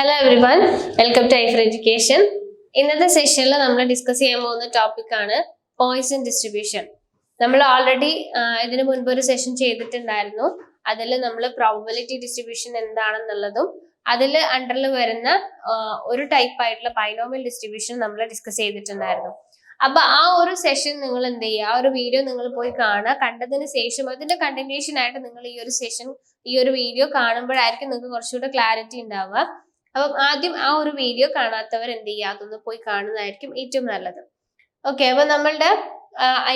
Hello everyone welcome to ഐഫർ education ഇന്നത്തെ സെഷനിൽ നമ്മൾ ഡിസ്കസ് ചെയ്യാൻ പോകുന്ന ടോപ്പിക് ആണ് പോയിസൺ ഡിസ്ട്രിബ്യൂഷൻ നമ്മൾ ഓൾറെഡി ഇതിനു മുൻപ് ഒരു സെഷൻ ചെയ്തിട്ടുണ്ടായിരുന്നു. അതിൽ നമ്മൾ പ്രോബിലിറ്റി ഡിസ്ട്രിബ്യൂഷൻ എന്താണെന്നുള്ളതും അതിൽ അണ്ടറിൽ വരുന്ന ഒരു ടൈപ്പ് ആയിട്ടുള്ള ബൈനോമിയൽ ഡിസ്ട്രിബ്യൂഷൻ നമ്മൾ ഡിസ്കസ് ചെയ്തിട്ടുണ്ടായിരുന്നു. അപ്പൊ ആ ഒരു സെഷൻ നിങ്ങൾ എന്ത് ചെയ്യുക? ആ ഒരു വീഡിയോ നിങ്ങൾ പോയി കാണുക. കണ്ടതിന് ശേഷം അതിന്റെ കണ്ടിന്യൂഷൻ ആയിട്ട് നിങ്ങൾ ഈ ഒരു സെഷൻ ഈ ഒരു വീഡിയോ കാണുമ്പോഴായിരിക്കും നിങ്ങൾക്ക് കുറച്ചുകൂടെ ക്ലാരിറ്റി ഉണ്ടാവുക. അപ്പം ആദ്യം ആ ഒരു വീഡിയോ കാണാത്തവർ എന്ത് ചെയ്യുക? അതൊന്ന് പോയി കാണുന്നതായിരിക്കും ഏറ്റവും നല്ലത്. ഓക്കെ അപ്പൊ നമ്മളുടെ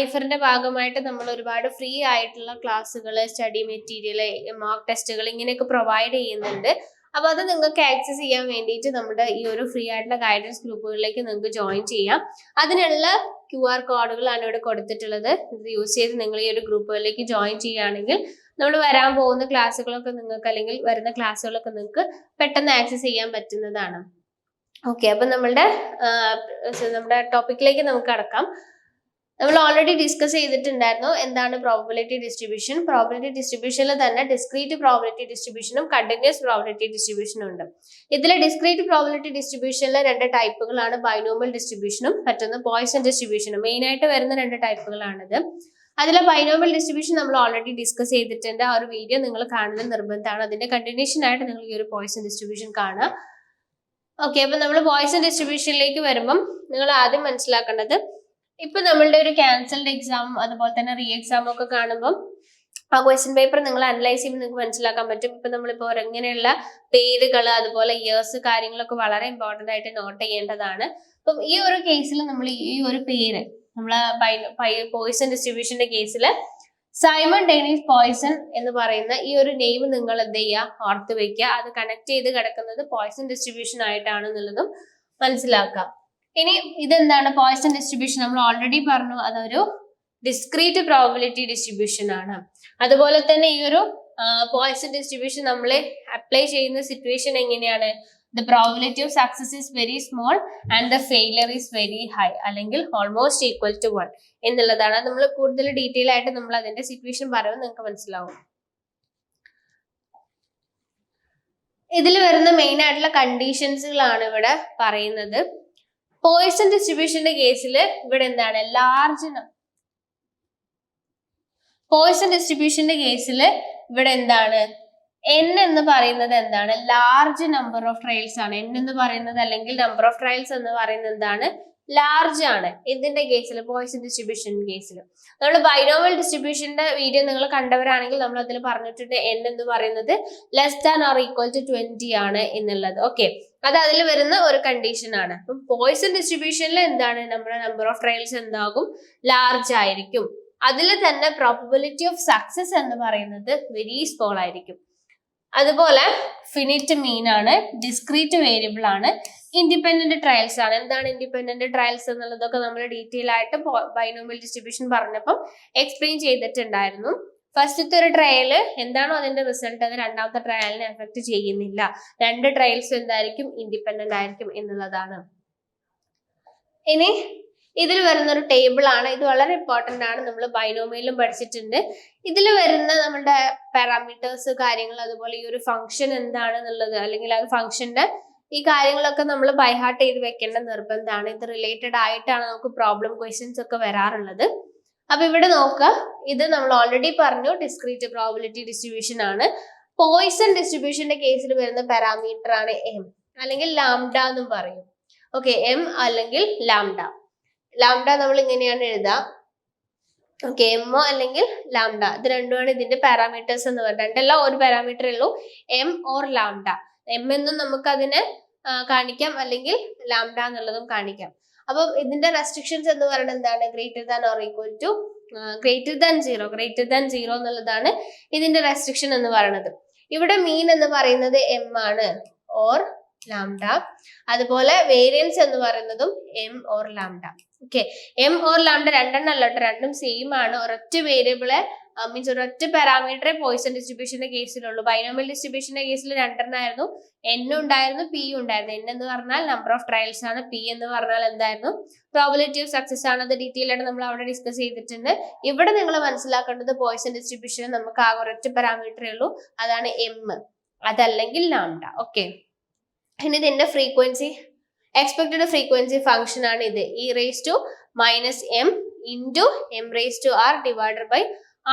ഐഫറിന്റെ ഭാഗമായിട്ട് നമ്മൾ ഒരുപാട് ഫ്രീ ആയിട്ടുള്ള ക്ലാസ്സുകൾ സ്റ്റഡി മെറ്റീരിയൽ മാർക്ക് ടെസ്റ്റുകൾ ഇങ്ങനെയൊക്കെ പ്രൊവൈഡ് ചെയ്യുന്നുണ്ട്. അപ്പൊ അത് നിങ്ങൾക്ക് ആക്സസ് ചെയ്യാൻ വേണ്ടിയിട്ട് നമ്മുടെ ഈ ഒരു ഫ്രീ ആയിട്ടുള്ള ഗൈഡൻസ് ഗ്രൂപ്പുകളിലേക്ക് നിങ്ങൾക്ക് ജോയിൻ ചെയ്യാം. അതിനുള്ള ക്യു ആർ കോഡുകളാണ് ഇവിടെ കൊടുത്തിട്ടുള്ളത്. ഇത് യൂസ് ചെയ്ത് നിങ്ങൾ ഈ ഒരു ഗ്രൂപ്പുകളിലേക്ക് ജോയിൻ ചെയ്യുകയാണെങ്കിൽ നമ്മൾ വരാൻ പോകുന്ന ക്ലാസ്സുകളൊക്കെ നിങ്ങൾക്ക് അല്ലെങ്കിൽ വരുന്ന ക്ലാസ്സുകളൊക്കെ നിങ്ങൾക്ക് പെട്ടെന്ന് ആക്സസ് ചെയ്യാൻ പറ്റുന്നതാണ്. ഓക്കെ അപ്പൊ നമ്മളുടെ നമ്മുടെ ടോപ്പിക്കിലേക്ക് നമുക്ക് കടക്കാം. നമ്മൾ ഓൾറെഡി ഡിസ്കസ് ചെയ്തിട്ടുണ്ടായിരുന്നു എന്താണ് പ്രോബിലിറ്റി ഡിസ്ട്രിബ്യൂഷൻ പ്രോബിലിറ്റി ഡിസ്ട്രിബ്യൂഷനിൽ തന്നെ ഡിസ്ക്രീറ്റ് പ്രോബിലിറ്റി ഡിസ്ട്രിബ്യൂഷനും കണ്ടിന്യൂസ് പ്രോബിലിറ്റി ഡിസ്ട്രിബ്യൂഷനും ഉണ്ട്. ഇതിൽ ഡിസ്ക്രീറ്റ് പ്രോബിലിറ്റി ഡിസ്ട്രിബ്യൂഷനിലെ രണ്ട് ടൈപ്പുകളാണ് ബൈനോമൽ ഡിസ്ട്രിബ്യൂഷനും മറ്റൊന്ന് പോയിസൺ ഡിസ്ട്രിബ്യൂഷനും മെയിൻ ആയിട്ട് വരുന്ന രണ്ട് ടൈപ്പുകളാണിത് അതിലെ ബൈനോമിയൽ ഡിസ്ട്രിബ്യൂഷൻ നമ്മൾ ഓൾറെഡി ഡിസ്കസ് ചെയ്തിട്ടുണ്ട്. ആ ഒരു വീഡിയോ നിങ്ങൾ കാണുന്നത് നിർബന്ധമാണ്. അതിന്റെ കണ്ടിന്യൂഷൻ ആയിട്ട് നിങ്ങൾ ഈ ഒരു പോയിസൺ ഡിസ്ട്രിബ്യൂഷൻ കാണുക. ഓക്കെ അപ്പൊ നമ്മൾ പോയിസൺ ഡിസ്ട്രിബ്യൂഷനിലേക്ക് വരുമ്പം നിങ്ങൾ ആദ്യം മനസ്സിലാക്കേണ്ടത് ഇപ്പൊ നമ്മളുടെ ഒരു ക്യാൻസൽഡ് എക്സാം അതുപോലെ തന്നെ റീ എക്സാം ഒക്കെ കാണുമ്പം ആ ക്വസ്റ്റ്യൻ പേപ്പർ നിങ്ങൾ അനലൈസ് ചെയ്യുമ്പോൾ നിങ്ങൾക്ക് മനസ്സിലാക്കാൻ പറ്റും. ഇപ്പൊ നമ്മളിപ്പോ ഇങ്ങനെയുള്ള പേരുകൾ അതുപോലെ ഇയേഴ്സ് കാര്യങ്ങളൊക്കെ വളരെ ഇമ്പോർട്ടന്റ് ആയിട്ട് നോട്ട് ചെയ്യേണ്ടതാണ്. അപ്പം ഈ ഒരു കേസിൽ നമ്മൾ ഈ ഒരു പേര് നമ്മളെ പോയിസൺ ഡിസ്ട്രിബ്യൂഷന്റെ കേസിൽ സൈമൺ ഡെനീസ് പോയിസൺ എന്ന് പറയുന്ന ഈ ഒരു നെയിം നിങ്ങൾ എന്ത് ചെയ്യുക? ഓർത്ത് വെക്കുക. അത് കണക്ട് ചെയ്ത് കിടക്കുന്നത് പോയിസൺ ഡിസ്ട്രിബ്യൂഷൻ ആയിട്ടാണ് എന്നുള്ളതും മനസ്സിലാക്കാം ഇനി ഇതെന്താണ് പോയിസൺ ഡിസ്ട്രിബ്യൂഷൻ നമ്മൾ ഓൾറെഡി പറഞ്ഞു അതൊരു ഡിസ്ക്രീറ്റ് പ്രോബിലിറ്റി ഡിസ്ട്രിബ്യൂഷൻ ആണ്. അതുപോലെ തന്നെ ഈ ഒരു പോയിസൺ ഡിസ്ട്രിബ്യൂഷൻ നമ്മൾ അപ്ലൈ ചെയ്യുന്ന സിറ്റുവേഷൻ എങ്ങനെയാണ്? The probability of success is very small and the failure is very high അല്ലെങ്കിൽ ഓൾമോസ്റ്റ് ഈക്വൽ ടു വൺ എന്നുള്ളതാണ് നമ്മൾ കൂടുതൽ ഡീറ്റെയിൽ ആയിട്ട് നമ്മൾ അതിന്റെ സിറ്റുവേഷൻ പറയുമ്പോൾ നിങ്ങൾക്ക് മനസ്സിലാവും. ഇതിൽ വരുന്ന മെയിൻ ആയിട്ടുള്ള കണ്ടീഷൻസുകളാണ് ഇവിടെ പറയുന്നത്. പോയിസൺ ഡിസ്ട്രിബ്യൂഷന്റെ കേസിൽ ഇവിടെ എന്താണ്? ലാർജ് പോയിസൺ ഡിസ്ട്രിബ്യൂഷന്റെ കേസിൽ ഇവിടെ എന്താണ്? എൻ എന്ന് പറയുന്നത് എന്താണ്? ലാർജ് നമ്പർ ഓഫ് ട്രയൽസ് ആണ്. എൻ എന്ന് പറയുന്നത് അല്ലെങ്കിൽ നമ്പർ ഓഫ് ട്രയൽസ് എന്ന് പറയുന്നത് എന്താണ്? ലാർജ് ആണ്. എന്തിന്റെ കേസിൽ പോയിസൺ ഡിസ്ട്രിബ്യൂഷൻ കേസിൽ നമ്മൾ ബൈനോമൽ ഡിസ്ട്രിബ്യൂഷന്റെ വീഡിയോ നിങ്ങൾ കണ്ടവരാണെങ്കിൽ നമ്മൾ അതിൽ പറഞ്ഞിട്ടുണ്ട് എൻ എന്ന് പറയുന്നത് less than or equal to twenty ആണ് എന്നുള്ളത്. ഓക്കെ അത് അതിൽ വരുന്ന ഒരു കണ്ടീഷൻ ആണ്. അപ്പം പോയിസൺ ഡിസ്ട്രിബ്യൂഷനിൽ എന്താണ്? നമ്മുടെ നമ്പർ ഓഫ് ട്രയൽസ് എന്താകും? ലാർജ് ആയിരിക്കും. അതിൽ തന്നെ പ്രോബിലിറ്റി ഓഫ് സക്സസ് എന്ന് പറയുന്നത് വെരി സ്മോൾ ആയിരിക്കും. അതുപോലെ ഫിനിറ്റ് മീൻ ആണ് ഡിസ്ക്രീറ്റ് വേരിയബിൾ ആണ് ഇൻഡിപെൻഡന്റ് ട്രയൽസ് ആണ്. എന്താണ് ഇൻഡിപെൻഡന്റ് ട്രയൽസ് എന്നുള്ളതൊക്കെ നമ്മൾ ഡീറ്റെയിൽ ആയിട്ട് ബൈനോമിയൽ ഡിസ്ട്രിബ്യൂഷൻ പറഞ്ഞപ്പം എക്സ്പ്ലെയിൻ ചെയ്തിട്ടുണ്ടായിരുന്നു. ഫസ്റ്റത്തെ ഒരു ട്രയൽ എന്താണോ അതിന്റെ റിസൾട്ട് അത് രണ്ടാമത്തെ ട്രയലിനെ എഫക്ട് ചെയ്യുന്നില്ല. രണ്ട് ട്രയൽസ് എന്തായിരിക്കും? ഇൻഡിപെൻഡന്റ് ആയിരിക്കും എന്നുള്ളതാണ്. ഇനി ഇതിൽ വരുന്ന ഒരു ടേബിൾ ആണ്. ഇത് വളരെ ഇമ്പോർട്ടന്റ് ആണ്. നമ്മൾ ബൈനോമിയിലും പഠിച്ചിട്ടുണ്ട്. ഇതിൽ വരുന്ന നമ്മുടെ പാരാമീറ്റേഴ്സ് കാര്യങ്ങൾ അതുപോലെ ഈ ഒരു ഫംഗ്ഷൻ എന്താണെന്നുള്ളത് അല്ലെങ്കിൽ ആ ഫംഗ്ഷന്റെ ഈ കാര്യങ്ങളൊക്കെ നമ്മൾ ബൈഹാർട്ട് ചെയ്ത് വെക്കേണ്ട നിർബന്ധമാണ്. ഇത് റിലേറ്റഡ് ആയിട്ടാണ് നമുക്ക് പ്രോബ്ലം ക്വസ്റ്റ്യൻസ് ഒക്കെ വരാറുള്ളത്. അപ്പൊ ഇവിടെ നോക്കുക ഇത് നമ്മൾ ഓൾറെഡി പറഞ്ഞു ഡിസ്ക്രീറ്റ് പ്രോബിലിറ്റി ഡിസ്ട്രിബ്യൂഷൻ ആണ്. പോയിസൺ ഡിസ്ട്രിബ്യൂഷന്റെ കേസിൽ വരുന്ന പാരാമീറ്റർ ആണ് എം അല്ലെങ്കിൽ ലാംഡ എന്നും പറയും. ഓക്കെ എം അല്ലെങ്കിൽ ലാംഡ ലാംഡ നമ്മൾ ഇങ്ങനെയാണ് എഴുതാം. ഓക്കെ എമ്മോ അല്ലെങ്കിൽ ലാംഡ. ഇത് രണ്ടുമാണ് ഇതിന്റെ പാരാമീറ്റേഴ്സ് എന്ന് പറയുന്നത് രണ്ടല്ല ഒരു പാരാമീറ്റർ ഉള്ളൂ. M or lambda. എം എന്നും നമുക്ക് അതിനെ കാണിക്കാം. അല്ലെങ്കിൽ ലാംഡ എന്നുള്ളതും കാണിക്കാം. അപ്പം ഇതിന്റെ റെസ്ട്രിക്ഷൻസ് എന്ന് പറയുന്നത് എന്താണ്? Greater than or equal to greater than zero greater than zero എന്നുള്ളതാണ് ഇതിന്റെ റെസ്ട്രിക്ഷൻ എന്ന് പറയുന്നത്. ഇവിടെ മീൻ എന്ന് പറയുന്നത് എം ആണ്. Or lambda. അതുപോലെ വേരിയൻസ് എന്ന് പറയുന്നതും m or lambda. Okay m or lambda രണ്ടെണ്ണം അല്ല രണ്ടും സെയിം ആണ്. ഒരൊറ്റ വേരിയബിൾ മീൻസ് ഒരൊറ്റ പാരാമീറ്ററെ പോയിസൺ ഡിസ്ട്രിബ്യൂഷന്റെ കേസിലുള്ളൂ ബൈനോമിയൽ ഡിസ്ട്രിബ്യൂഷന്റെ കേസിൽ രണ്ടെണ്ണമായിരുന്നു എൻ ഉണ്ടായിരുന്നു പി ഉണ്ടായിരുന്നു. എൻ എന്ന് പറഞ്ഞാൽ നമ്പർ ഓഫ് ട്രയൽസ് ആണ്. പി എന്ന് പറഞ്ഞാൽ എന്തായിരുന്നു? പ്രോബിലിറ്റി ഓഫ് സക്സസ് ആണ്. അത് ഡീറ്റെയിൽ ആയിട്ട് നമ്മൾ അവിടെ ഡിസ്കസ് ചെയ്തിട്ടുണ്ട്. ഇവിടെ നിങ്ങൾ മനസ്സിലാക്കേണ്ടത് പോയിസൺ ഡിസ്ട്രിബ്യൂഷൻ നമുക്ക് ആ ഒരൊറ്റ പാരാമീറ്ററേ ഉള്ളൂ. അതാണ് എം അതല്ലെങ്കിൽ ലാംഡ ഓക്കെ ഇനി ഇതിന്റെ ഫ്രീക്വൻസി എക്സ്പെക്റ്റഡ് ഫ്രീക്വൻസി ഫംഗ്ഷൻ ആണ് ഇത്. E raise to minus m into m raise to r divided by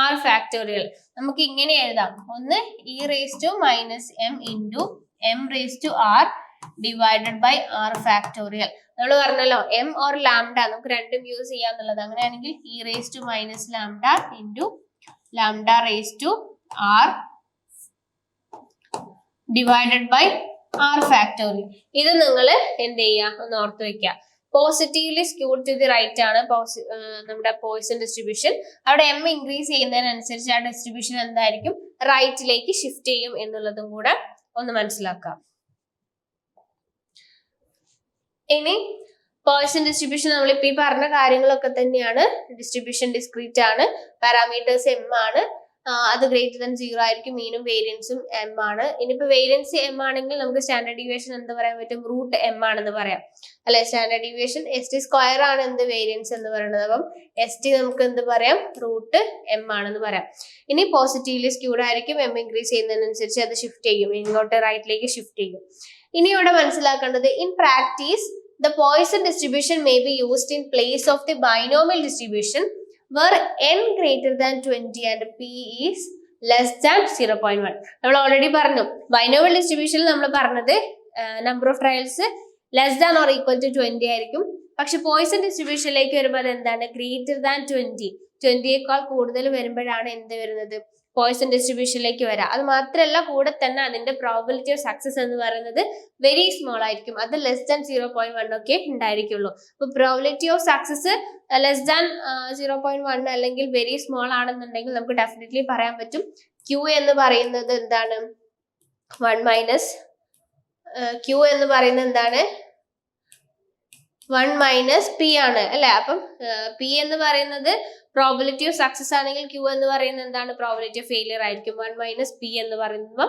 r factorial നമുക്ക് ഇങ്ങനെ എഴുതാം. ഒന്ന് e raise to minus m into m raise to r divided by r factorial നമ്മൾ പറഞ്ഞല്ലോ M or lambda നമുക്ക് രണ്ടും use ചെയ്യാന്നുള്ളത്. അങ്ങനെയാണെങ്കിൽ e raise to minus lambda into lambda raise to r divided by r factorial ഇത് നിങ്ങൾ എന്ത് ചെയ്യുക? ഒന്ന് ഓർത്ത് വെക്കുക. Positively skewed to the right ആണ് നമ്മുടെ പോയിസൺ ഡിസ്ട്രിബ്യൂഷൻ അവിടെ എം ഇൻക്രീസ് ചെയ്യുന്നതിനനുസരിച്ച് ആ ഡിസ്ട്രിബ്യൂഷൻ എന്തായിരിക്കും? റൈറ്റിലേക്ക് ഷിഫ്റ്റ് ചെയ്യും എന്നുള്ളതും കൂടെ ഒന്ന് മനസ്സിലാക്കാം. ഇനി പോയിസൺ ഡിസ്ട്രിബ്യൂഷൻ നമ്മൾ ഇപ്പൊ ഈ പറഞ്ഞ കാര്യങ്ങളൊക്കെ തന്നെയാണ്. ഡിസ്ട്രിബ്യൂഷൻ ഡിസ്ക്രീറ്റ് ആണ്. പാരാമീറ്റേഴ്സ് എം ആണ്. അത് ഗ്രേറ്റർ ദാൻ സീറോ ആയിരിക്കും. മീനും വേരിയൻസും എം ആണ്. ഇനിയിപ്പോ വേരിയൻസ് എം ആണെങ്കിൽ നമുക്ക് സ്റ്റാൻഡേർഡ് ഡീവിയേഷൻ എന്ത് പറയാൻ പറ്റും? റൂട്ട് എം ആണെന്ന് പറയാം. അല്ലെ? Standard deviation s t square ആണ് എന്ത് വേരിയൻസ് എന്ന് പറയുന്നത്? അപ്പം എസ് ടി നമുക്ക് എന്ത് പറയാം? റൂട്ട് എം ആണെന്ന് പറയാം. ഇനി പോസിറ്റീവ്ലി സ്ക്യൂഡ് ആയിരിക്കും. എം ഇൻക്രീസ് ചെയ്യുന്നതിനനുസരിച്ച് അത് ഷിഫ്റ്റ് ചെയ്യും. ഇങ്ങോട്ട് റൈറ്റിലേക്ക് ഷിഫ്റ്റ് ചെയ്യും. ഇനി ഇവിടെ മനസ്സിലാക്കേണ്ടത് in practice the Poisson distribution may be used in place of the binomial distribution where n greater than 20 and p is less than 0.1 നമ്മൾ ഓൾറെഡി പറഞ്ഞു. ബൈനോവൽ ഡിസ്ട്രിബ്യൂഷനിൽ നമ്മൾ പറഞ്ഞത് number of trials less than or equal to twenty ആയിരിക്കും. പക്ഷെ Poisson ഡിസ്ട്രിബ്യൂഷനിലേക്ക് വരുമ്പോൾ അത് എന്താണ് ഗ്രേറ്റർ ദാൻ ട്വന്റി ട്വന്റിയേക്കാൾ കൂടുതൽ വരുമ്പോഴാണ് എന്ത് വരുന്നത്? പോയിസൺ ഡിസ്ട്രിബ്യൂഷനിലേക്ക് വരാം. അത് മാത്രമല്ല കൂടെ തന്നെ അതിന്റെ പ്രോബിലിറ്റി ഓഫ് സക്സസ് എന്ന് പറയുന്നത് വെരി സ്മോൾ ആയിരിക്കും. അത് less than zero point one ഒക്കെ ഉണ്ടായിരിക്കുള്ളൂ. അപ്പൊ probability of success less than zero point one അല്ലെങ്കിൽ വെരി സ്മോൾ ആണെന്നുണ്ടെങ്കിൽ നമുക്ക് ഡെഫിനറ്റ്ലി പറയാൻ പറ്റും. ക്യൂ എന്ന് പറയുന്നത് എന്താണ്? വൺ മൈനസ് ക്യൂ എന്ന് പറയുന്നത് എന്താണ്? വൺ മൈനസ് പി ആണ് അല്ലെ? അപ്പം പി എന്ന് പറയുന്നത് പ്രോബിലിറ്റി ഓഫ് സക്സസ് ആണെങ്കിൽ ക്യൂ എന്ന് പറയുന്നത് എന്താണ്? പ്രോബിലിറ്റി ഓഫ് ഫെയിലിയർ ആയിരിക്കും. വൺ മൈനസ് പി എന്ന് പറയുമ്പോൾ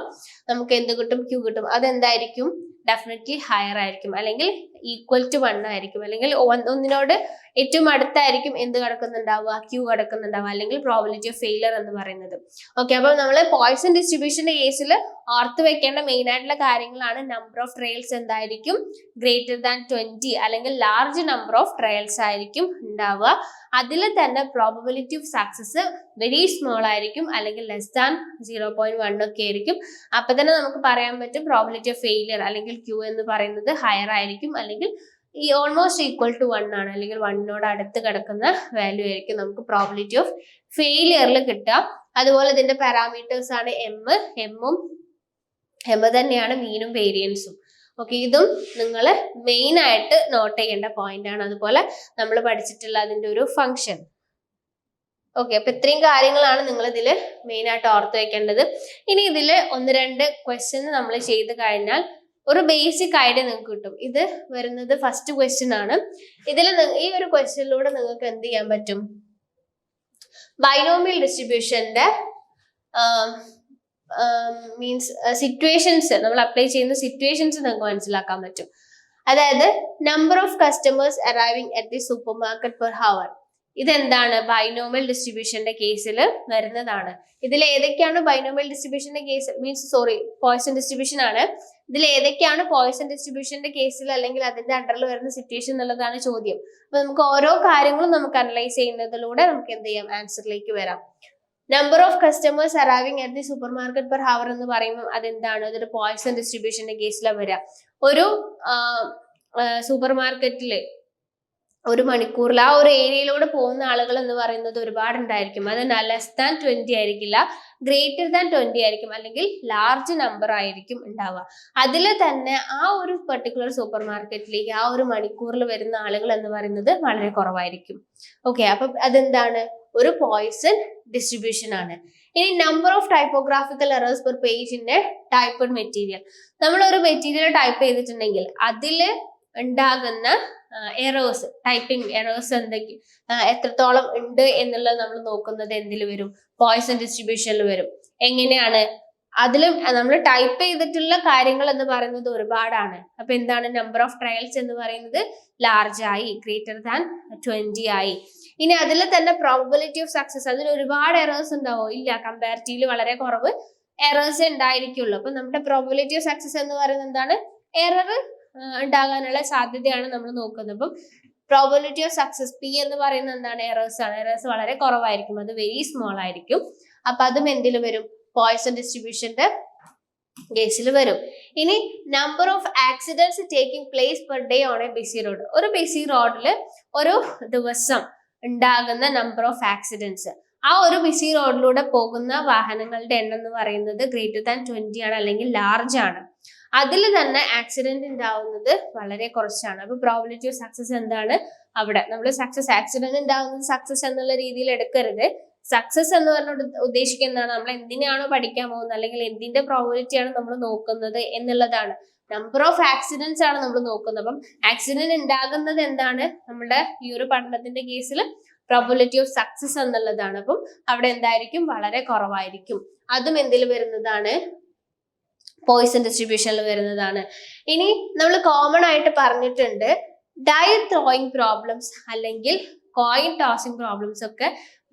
നമുക്ക് എന്ത് കിട്ടും? ക്യൂ കിട്ടും. അതെന്തായിരിക്കും? ഡെഫിനറ്റ്ലി ഹയർ ആയിരിക്കും. അല്ലെങ്കിൽ ഈക്വൽ ടു വൺ ആയിരിക്കും. അല്ലെങ്കിൽ ഒന്ന് ഒന്നിനോട് ഏറ്റവും അടുത്തായിരിക്കും എന്ത് കിടക്കുന്നുണ്ടാവുക? ക്യൂ കിടക്കുന്നുണ്ടാവുക. അല്ലെങ്കിൽ പ്രോബിലിറ്റി ഓഫ് ഫെയിലർ എന്ന് പറയുന്നത്. ഓക്കെ അപ്പോൾ നമ്മൾ പോയിസൺ ഡിസ്ട്രിബ്യൂഷന്റെ കേസിൽ ഓർത്ത് വെക്കേണ്ട മെയിൻ ആയിട്ടുള്ള കാര്യങ്ങളാണ് നമ്പർ ഓഫ് ട്രയൽസ് എന്തായിരിക്കും? ഗ്രേറ്റർ ദാൻ ട്വന്റി അല്ലെങ്കിൽ ലാർജ് നമ്പർ ഓഫ് ട്രയൽസ് ആയിരിക്കും ഉണ്ടാവുക. അതിൽ തന്നെ probability of success very small ആയിരിക്കും അല്ലെങ്കിൽ less than zero point one ഒക്കെ ആയിരിക്കും. അപ്പൊ തന്നെ നമുക്ക് പറയാൻ പറ്റും പ്രോബിലിറ്റി ഓഫ് ഫെയിലിയർ അല്ലെങ്കിൽ ക്യൂ എന്ന് പറയുന്നത് ഹയർ ആയിരിക്കും അല്ലെങ്കിൽ ഈ ഓൾമോസ്റ്റ് ഈക്വൽ ടു വൺ ആണ്. അല്ലെങ്കിൽ വണ്ണിനോട് അടുത്ത് കിടക്കുന്ന വാല്യൂ ആയിരിക്കും നമുക്ക് പ്രോബിലിറ്റി ഓഫ് ഫെയിലിയറിൽ കിട്ടുക. അതുപോലെ ഇതിന്റെ പാരാമീറ്റേഴ്സ് ആണ് എം എമ്മും എം തന്നെയാണ് മീനും വേരിയൻസും ഓക്കെ ഇതും നിങ്ങൾ മെയിൻ ആയിട്ട് നോട്ട് ചെയ്യേണ്ട പോയിന്റ് ആണ്. അതുപോലെ നമ്മൾ പഠിച്ചിട്ടുള്ള അതിന്റെ ഒരു ഫംഗ്ഷൻ ഓക്കെ അപ്പൊ ഇത്രയും കാര്യങ്ങളാണ് നിങ്ങൾ ഇതിൽ മെയിൻ ആയിട്ട് ഓർത്ത് വെക്കേണ്ടത്. ഇനി ഇതിൽ ഒന്ന് രണ്ട് ക്വസ്റ്റ്യൻ നമ്മൾ ചെയ്ത് കഴിഞ്ഞാൽ ഒരു ബേസിക് ഐഡിയ നിങ്ങൾക്ക് കിട്ടും. ഇത് വരുന്നത് ഫസ്റ്റ് ക്വസ്റ്റ്യൻ ആണ്. ഇതിൽ ഈ ഒരു ക്വസ്റ്റ്യനിലൂടെ നിങ്ങൾക്ക് എന്ത് ചെയ്യാൻ പറ്റും? ബൈനോമിയൽ ഡിസ്ട്രിബ്യൂഷന്റെ മീൻസ് സിറ്റുവേഷൻസ് നമ്മൾ അപ്ലൈ ചെയ്യുന്ന സിറ്റുവേഷൻസ് നിങ്ങൾക്ക് മനസ്സിലാക്കാൻ പറ്റും. അതായത് number of customers arriving at the supermarket per hour ഇതെന്താണ് ബൈനോമിയൽ ഡിസ്ട്രിബ്യൂഷന്റെ കേസിൽ വരുന്നതാണ്. ഇതിൽ ഏതൊക്കെയാണ് binomial ഡിസ്ട്രിബ്യൂഷന്റെ case means sorry Poisson distribution ആണ്. ഇതിൽ ഏതൊക്കെയാണ് പോയിസൺ ഡിസ്ട്രിബ്യൂഷന്റെ കേസിൽ അല്ലെങ്കിൽ അതിന്റെ അണ്ടറിൽ വരുന്ന സിറ്റുവേഷൻ എന്നുള്ളതാണ് ചോദ്യം. അപ്പൊ നമുക്ക് ഓരോ കാര്യങ്ങളും നമുക്ക് അനലൈസ് ചെയ്യുന്നതിലൂടെ നമുക്ക് എന്ത് ചെയ്യാം? ആൻസറിലേക്ക് വരാം. Number of customers arriving at the supermarket per hour എന്ന് പറയുമ്പോൾ അതെന്താണ്? അതൊരു പോയിസൺ ഡിസ്ട്രിബ്യൂഷന്റെ കേസിലാണ് വരിക ഒരു സൂപ്പർ മാർക്കറ്റിൽ ഒരു മണിക്കൂറിൽ ആ ഒരു ഏരിയയിലൂടെ പോകുന്ന ആളുകൾ എന്ന് പറയുന്നത് ഒരുപാട് ഉണ്ടായിരിക്കും അത് ലെസ് ദാൻ ട്വന്റി ആയിരിക്കില്ല. ഗ്രേറ്റർ ദാൻ ട്വന്റി ആയിരിക്കും. അല്ലെങ്കിൽ ലാർജ് നമ്പർ ആയിരിക്കും ഉണ്ടാവുക. അതിൽ തന്നെ ആ ഒരു പെർട്ടിക്കുലർ സൂപ്പർ മാർക്കറ്റിലേക്ക് ആ ഒരു മണിക്കൂറിൽ വരുന്ന ആളുകൾ എന്ന് പറയുന്നത് വളരെ കുറവായിരിക്കും. ഓക്കെ അപ്പൊ അതെന്താണ്? ഒരു പോയിസൺ ഡിസ്ട്രിബ്യൂഷൻ ആണ്. ഇനി number of typographical errors per പേജിന്റെ ടൈപ്പ് മെറ്റീരിയൽ നമ്മൾ ഒരു മെറ്റീരിയൽ ടൈപ്പ് ചെയ്തിട്ടുണ്ടെങ്കിൽ അതിൽ ഉണ്ടാകുന്ന എറേഴ്സ് ടൈപ്പിംഗ് എറേഴ്സ് എന്തൊക്കെ എത്രത്തോളം ഉണ്ട് എന്നുള്ളത് നമ്മൾ നോക്കുന്നത് എന്തിൽ വരും? പോയിസൺ ഡിസ്ട്രിബ്യൂഷനിൽ വരും. എങ്ങനെയാണ്? അതിലും നമ്മൾ ടൈപ്പ് ചെയ്തിട്ടുള്ള കാര്യങ്ങൾ എന്ന് പറയുന്നത് ഒരുപാടാണ്. അപ്പൊ എന്താണ് നമ്പർ ഓഫ് ട്രയൽസ് എന്ന് പറയുന്നത്? ലാർജ് ആയി ഗ്രേറ്റർ ദാൻ ട്വന്റി ആയി. ഇനി അതിൽ തന്നെ പ്രോബിലിറ്റി ഓഫ് സക്സസ് അതിൽ ഒരുപാട് എറേഴ്സ് ഉണ്ടാവോ. ഇല്ല കമ്പാരിറ്റീവ്ലി വളരെ കുറവ് എറേഴ്സ് ഉണ്ടായിരിക്കുള്ളൂ. അപ്പൊ നമ്മുടെ പ്രോബിലിറ്റി ഓഫ് സക്സസ് എന്ന് പറയുന്നത് എന്താണ്? എറർ ഉണ്ടാകാനുള്ള സാധ്യതയാണ് നമ്മൾ നോക്കുന്നത്. അപ്പം പ്രോബിലിറ്റി ഓഫ് സക്സസ് പി എന്ന് പറയുന്നത് എന്താണ്? എറേഴ്സ് ആണ്. എറേഴ്സ് വളരെ കുറവായിരിക്കും. അത് വെരി സ്മോൾ ആയിരിക്കും. അപ്പൊ അതും എന്തിൽ വരും? പോയിസൺ ഡിസ്ട്രിബ്യൂഷന്റെ കേസിൽ വരും. ഇനി number of accidents taking place per day on a busy road ഒരു ബിസി റോഡിൽ ഒരു ദിവസം ഉണ്ടാകുന്ന നമ്പർ ഓഫ് ആക്സിഡൻസ് ആ ഒരു ബിസി റോഡിലൂടെ പോകുന്ന വാഹനങ്ങളുടെ എണ്ണം എന്ന് പറയുന്നത് ഗ്രേറ്റർ ദാൻ ട്വന്റി ആണ് അല്ലെങ്കിൽ ലാർജ് ആണ്. അതിൽ തന്നെ ആക്സിഡന്റ് ഉണ്ടാവുന്നത് വളരെ കുറച്ചാണ്. അപ്പൊ പ്രോബിലിറ്റി ഓഫ് സക്സസ് എന്താണ്? അവിടെ. നമ്മൾ സക്സസ് ആക്സിഡന്റ് ഉണ്ടാവുന്നത് സക്സസ് എന്നുള്ള രീതിയിൽ എടുക്കരുത്. സക്സസ് എന്ന് പറഞ്ഞ ഉദ്ദേശിക്കുന്നതാണ് നമ്മൾ എന്തിനാണോ പഠിക്കാൻ പോകുന്നത്? അല്ലെങ്കിൽ എന്തിന്റെ പ്രോബിലിറ്റി ആണ് നമ്മൾ നോക്കുന്നത് എന്നുള്ളതാണ്. നമ്പർ ഓഫ് ആക്സിഡൻസ് ആണ് നമ്മൾ നോക്കുന്നത്. അപ്പം ആക്സിഡന്റ് ഉണ്ടാകുന്നത് എന്താണ്? നമ്മുടെ ഈ ഒരു പഠനത്തിന്റെ കേസിൽ പ്രോബിലിറ്റി ഓഫ് സക്സസ് എന്നുള്ളതാണ്. അപ്പം അവിടെ എന്തായിരിക്കും? വളരെ കുറവായിരിക്കും. അതും എന്തിൽ വരുന്നതാണ്? പോയിസൺ ഡിസ്ട്രിബ്യൂഷനിൽ വരുന്നതാണ്. ഇനി നമ്മൾ കോമൺ ആയിട്ട് പറഞ്ഞിട്ടുണ്ട് ഡൈ ത്രോയിങ് പ്രോബ്ലംസ് അല്ലെങ്കിൽ കോയിൻ ടോസിങ് പ്രോബ്ലംസ് ഒക്കെ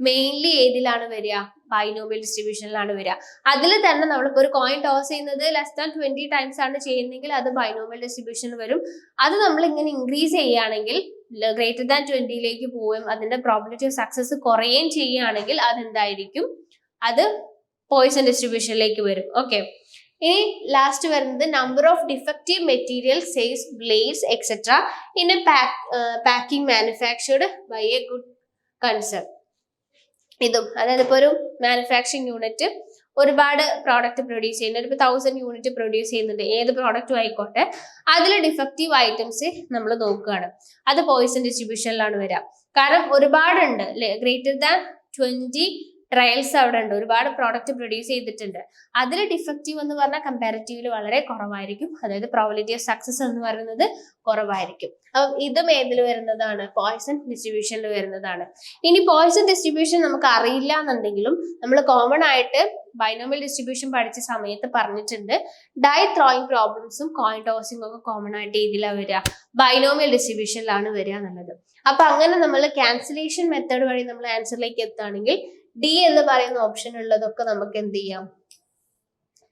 മെയിൻലി ഏതിലാണ് വരിക? ബൈനോമിയൽ ഡിസ്ട്രിബ്യൂഷനിലാണ് വരിക. അതിൽ തന്നെ നമ്മളിപ്പോൾ ഒരു കോയിൻ ടോസ് ചെയ്യുന്നത് ലെസ് ദാൻ ട്വന്റി ടൈംസ് ആണ് ചെയ്യുന്നതെങ്കിൽ അത് ബൈനോമിയൽ ഡിസ്ട്രിബ്യൂഷൻ വരും. അത് നമ്മൾ ഇങ്ങനെ ഇൻക്രീസ് ചെയ്യുകയാണെങ്കിൽ ഗ്രേറ്റർ ദാൻ ട്വന്റിയിലേക്ക് പോവുകയും അതിന്റെ പ്രോബിലിറ്റി ഓഫ് സക്സസ് കുറയുകയും ചെയ്യുകയാണെങ്കിൽ അതെന്തായിരിക്കും? അത് പോയിസൺ ഡിസ്ട്രിബ്യൂഷനിലേക്ക് വരും. ഓക്കെ ഇനി ലാസ്റ്റ് വരുന്നത് number of defective material says blades etcetera in a packing manufactured by a good concern ഇതും അതായത് ഇപ്പോൾ ഒരു മാനുഫാക്ചറിങ് യൂണിറ്റ് ഒരുപാട് പ്രോഡക്റ്റ് പ്രൊഡ്യൂസ് ചെയ്യുന്നുണ്ട്. ഇപ്പോൾ തൗസൻഡ് യൂണിറ്റ് പ്രൊഡ്യൂസ് ചെയ്യുന്നുണ്ട്. ഏത് പ്രോഡക്റ്റും ആയിക്കോട്ടെ. അതിൽ ഡിഫക്റ്റീവ് ഐറ്റംസ് നമ്മൾ നോക്കുകയാണ്. അത് പോയിസൺ ഡിസ്ട്രിബ്യൂഷനിലാണ് വരിക കാരണം ഒരുപാടുണ്ട് ഗ്രേറ്റർ ദാൻ ട്വന്റി ട്രയൽസ് അവിടെ ഉണ്ട്. ഒരുപാട് പ്രോഡക്റ്റ് പ്രൊഡ്യൂസ് ചെയ്തിട്ടുണ്ട്. അതിൽ ഡിഫക്റ്റീവ് എന്ന് പറഞ്ഞാൽ കമ്പാരിറ്റീവിൽ വളരെ കുറവായിരിക്കും. അതായത് പ്രോബിലിറ്റി ഓഫ് സക്സസ് എന്ന് പറയുന്നത് കുറവായിരിക്കും. അപ്പം ഇതും ഏതിൽ വരുന്നതാണ്? പോയിസൺ ഡിസ്ട്രിബ്യൂഷനിൽ വരുന്നതാണ്. ഇനി പോയിസൺ ഡിസ്ട്രിബ്യൂഷൻ നമുക്ക് അറിയില്ല എന്നുണ്ടെങ്കിലും നമ്മൾ കോമൺ ആയിട്ട് ബൈനോമിയൽ ഡിസ്ട്രിബ്യൂഷൻ പഠിച്ച സമയത്ത് പറഞ്ഞിട്ടുണ്ട്. ഡൈ ത്രോയിങ് പ്രോബ്ലംസും കോയിൻ ടോസിംഗ് ഒക്കെ കോമൺ ആയിട്ട് ഇതിലാണ് വരിക? ബൈനോമിയൽ ഡിസ്ട്രിബ്യൂഷനിലാണ് വരിക എന്നുള്ളത്. അപ്പൊ അങ്ങനെ നമ്മൾ ക്യാൻസലേഷൻ മെത്തേഡ് വഴി നമ്മൾ ആൻസറിലേക്ക് എത്തുകയാണെങ്കിൽ ഡി എന്ന് പറയുന്ന ഓപ്ഷൻ ഉള്ളതൊക്കെ നമുക്ക് എന്ത് ചെയ്യാം?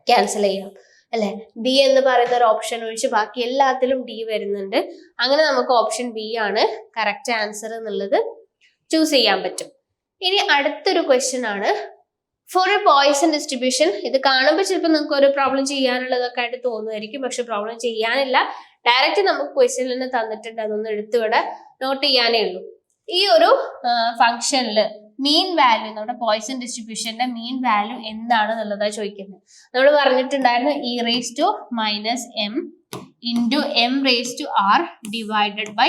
ക്യാൻസൽ ചെയ്യാം. അല്ലെ? ഡി എന്ന് പറയുന്ന ഒരു ഓപ്ഷൻ ഒഴിച്ച് ബാക്കി എല്ലാത്തിലും ഡി വരുന്നുണ്ട്. അങ്ങനെ നമുക്ക് ഓപ്ഷൻ ബി ആണ് കറക്റ്റ് ആൻസർ എന്നുള്ളത് ചൂസ് ചെയ്യാൻ പറ്റും. ഇനി അടുത്തൊരു ക്വസ്റ്റ്യൻ ആണ്. ഫോർ എ പോയിസൺ ഡിസ്ട്രിബ്യൂഷൻ ഇത് കാണുമ്പോൾ ചിലപ്പോൾ നിങ്ങൾക്ക് ഒരു പ്രോബ്ലം ചെയ്യാനുള്ളതൊക്കെ ആയിട്ട് തോന്നുമായിരിക്കും. പക്ഷെ പ്രോബ്ലം ചെയ്യാനില്ല. ഡയറക്റ്റ് നമുക്ക് ക്വസ്റ്റ്യൻ തന്നെ തന്നിട്ടുണ്ട്. അതൊന്ന് എടുത്തുവിടെ നോട്ട് ചെയ്യാനേ ഉള്ളൂ. ഈ ഒരു ഫംഗ്ഷനിൽ മീൻ വാല്യൂ നമ്മുടെ പോയിസൺ ഡിസ്ട്രിബ്യൂഷന്റെ മീൻ വാല്യൂ എന്താണ് എന്നുള്ളതാണ് ചോദിക്കുന്നത്. നമ്മൾ പറഞ്ഞിട്ടുണ്ടായിരുന്നു e raise to minus m into m raise to r divided by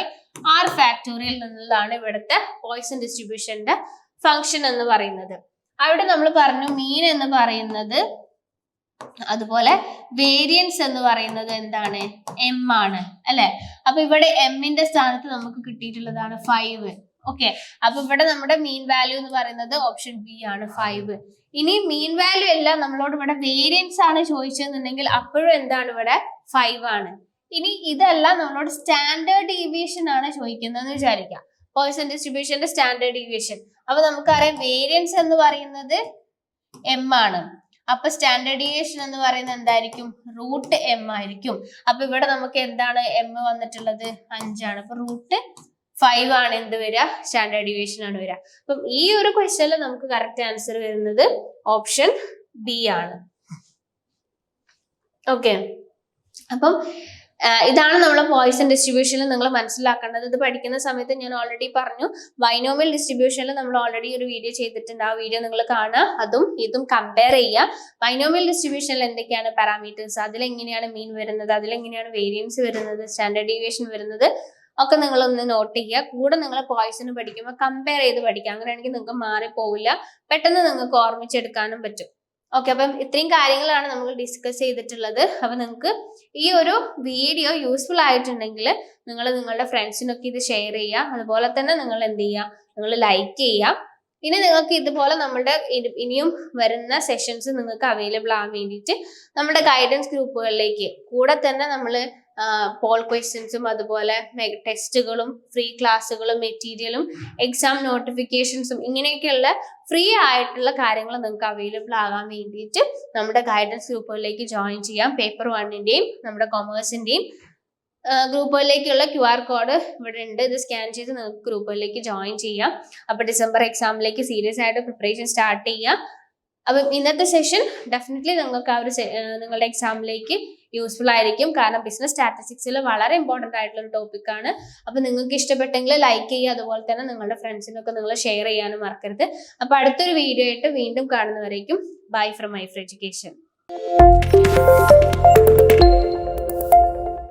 r factorial എന്നുള്ളതാണ് ഇവിടുത്തെ പോയിസൺ ഡിസ്ട്രിബ്യൂഷന്റെ ഫംഗ്ഷൻ എന്ന് പറയുന്നത്. അവിടെ നമ്മൾ പറഞ്ഞു മീൻ എന്ന് പറയുന്നത് അതുപോലെ വേരിയൻസ് എന്ന് പറയുന്നത് എന്താണ്? എം ആണ് അല്ലെ? അപ്പൊ ഇവിടെ എമ്മിന്റെ സ്ഥാനത്ത് നമുക്ക് കിട്ടിയിട്ടുള്ളതാണ് ഫൈവ് ഓക്കെ അപ്പൊ ഇവിടെ നമ്മുടെ മീൻ വാല്യൂ എന്ന് പറയുന്നത് ഓപ്ഷൻ ബി ആണ് ഫൈവ് ഇനി മീൻ വാല്യൂ അല്ല നമ്മളോട് ഇവിടെ വേരിയൻസ് ആണ് ചോദിച്ചതെന്നുണ്ടെങ്കിൽ അപ്പോഴും എന്താണ് ഇവിടെ ഫൈവ് ആണ്. ഇനി ഇതല്ല നമ്മളോട് സ്റ്റാൻഡേർഡ് ഡീവിയേഷൻ ആണ് ചോദിക്കുന്നതെന്ന് വിചാരിക്കാം. പോയിസൺ ഡിസ്ട്രിബ്യൂഷന്റെ സ്റ്റാൻഡേർഡ് ഡീവിയേഷൻ അപ്പൊ നമുക്കറിയാം വേരിയൻസ് എന്ന് പറയുന്നത് എം ആണ്. അപ്പൊ സ്റ്റാൻഡേർഡ് ഡീവിയേഷൻ എന്ന് പറയുന്നത് എന്തായിരിക്കും? റൂട്ട് എം ആയിരിക്കും. അപ്പൊ ഇവിടെ നമുക്ക് എന്താണ് എം വന്നിട്ടുള്ളത്? അഞ്ചാണ് അപ്പൊ റൂട്ട് ഫൈവ് ആണ് എന്ത് വരിക? സ്റ്റാൻഡേർഡ് ഡീവിയേഷൻ ആണ് വരിക. അപ്പം ഈ ഒരു ക്വസ്റ്റനിൽ നമുക്ക് കറക്റ്റ് ആൻസർ വരുന്നത് ഓപ്ഷൻ ബി ആണ്. ഓക്കെ അപ്പം ഇതാണ് നമ്മൾ പോയിസൺ ഡിസ്ട്രിബ്യൂഷനിൽ നിങ്ങൾ മനസ്സിലാക്കേണ്ടത്. ഇത് പഠിക്കുന്ന സമയത്ത് ഞാൻ ഓൾറെഡി പറഞ്ഞു. ബൈനോമിയൽ ഡിസ്ട്രിബ്യൂഷനിൽ നമ്മൾ ഓൾറെഡി ഒരു വീഡിയോ ചെയ്തിട്ടുണ്ട്. ആ വീഡിയോ നിങ്ങൾ കാണുക. അതും ഇതും കമ്പയർ ചെയ്യുക. ബൈനോമിയൽ ഡിസ്ട്രിബ്യൂഷനിൽ എന്തൊക്കെയാണ് പാരാമീറ്റേഴ്സ് അതിലെങ്ങനെയാണ് മീൻ വരുന്നത്? അതിലെങ്ങനെയാണ് വേരിയൻസ് വരുന്നത്? സ്റ്റാൻഡേർഡ് ഡീവിയേഷൻ വരുന്നത്? ഒക്കെ നിങ്ങളൊന്ന് നോട്ട് ചെയ്യുക. കൂടെ നിങ്ങൾ പോയിസൺ പഠിക്കുമ്പോൾ കമ്പയർ ചെയ്ത് പഠിക്കുക. അങ്ങനെയാണെങ്കിൽ നിങ്ങൾക്ക് മാറിപ്പോവില്ല. പെട്ടെന്ന് നിങ്ങൾക്ക് ഓർമ്മിച്ചെടുക്കാനും പറ്റും. ഓക്കെ അപ്പം ഇത്രയും കാര്യങ്ങളാണ് നമ്മൾ ഡിസ്കസ് ചെയ്തിട്ടുള്ളത്. അപ്പം നിങ്ങൾക്ക് ഈ ഒരു വീഡിയോ യൂസ്ഫുൾ ആയിട്ടുണ്ടെങ്കിൽ നിങ്ങൾ നിങ്ങളുടെ ഫ്രണ്ട്സിനൊക്കെ ഇത് ഷെയർ ചെയ്യുക. അതുപോലെ തന്നെ നിങ്ങൾ എന്ത് ചെയ്യുക? നിങ്ങൾ ലൈക്ക് ചെയ്യുക. ഇനി നിങ്ങൾക്ക് ഇതുപോലെ നമ്മുടെ ഇനിയും വരുന്ന സെഷൻസ് നിങ്ങൾക്ക് അവൈലബിൾ ആവാൻ വേണ്ടിയിട്ട് നമ്മുടെ ഗൈഡൻസ് ഗ്രൂപ്പുകളിലേക്ക് കൂടെ തന്നെ നമ്മൾ പോൾ ക്വസ്റ്റ്യൻസും അതുപോലെ ടെസ്റ്റുകളും ഫ്രീ ക്ലാസ്സുകളും മെറ്റീരിയലും എക്സാം നോട്ടിഫിക്കേഷൻസും ഇങ്ങനെയൊക്കെയുള്ള ഫ്രീ ആയിട്ടുള്ള കാര്യങ്ങൾ നിങ്ങൾക്ക് അവൈലബിൾ ആകാൻ വേണ്ടിയിട്ട് നമ്മുടെ ഗൈഡൻസ് ഗ്രൂപ്പുകളിലേക്ക് ജോയിൻ ചെയ്യാം. പേപ്പർ വണ്ണിന്റെയും നമ്മുടെ കൊമേഴ്സിന്റെയും ഗ്രൂപ്പുകളിലേക്കുള്ള ക്യു ആർ കോഡ് ഇവിടെ ഉണ്ട്. ഇത് സ്കാൻ ചെയ്ത് നിങ്ങൾക്ക് ഗ്രൂപ്പുകളിലേക്ക് ജോയിൻ ചെയ്യാം. അപ്പോൾ ഡിസംബർ എക്സാമിലേക്ക് സീരിയസ് ആയിട്ട് പ്രിപ്പറേഷൻ സ്റ്റാർട്ട് ചെയ്യാം. അപ്പം ഇന്നത്തെ സെഷൻ ഡെഫിനറ്റ്ലി നിങ്ങൾക്ക് ആ ഒരു നിങ്ങളുടെ എക്സാമിലേക്ക് യൂസ്ഫുൾ ആയിരിക്കും. കാരണം ബിസിനസ് സ്റ്റാറ്റിസ്റ്റിക്സിൽ വളരെ ഇമ്പോർട്ടന്റ് ആയിട്ടുള്ള ഒരു ടോപ്പിക്കാണ് അപ്പോൾ നിങ്ങൾക്ക് ഇഷ്ടപ്പെട്ടെങ്കിൽ ലൈക്ക് ചെയ്യുക. അതുപോലെ തന്നെ നിങ്ങളുടെ ഫ്രണ്ട്സിനൊക്കെ നിങ്ങൾ ഷെയർ ചെയ്യാനും മറക്കരുത്. അപ്പം അടുത്തൊരു വീഡിയോ ആയിട്ട് വീണ്ടും കാണുന്നവരേക്കും ബൈ ഫ്രം മൈ ഫ്ര എഡ്യൂക്കേഷൻ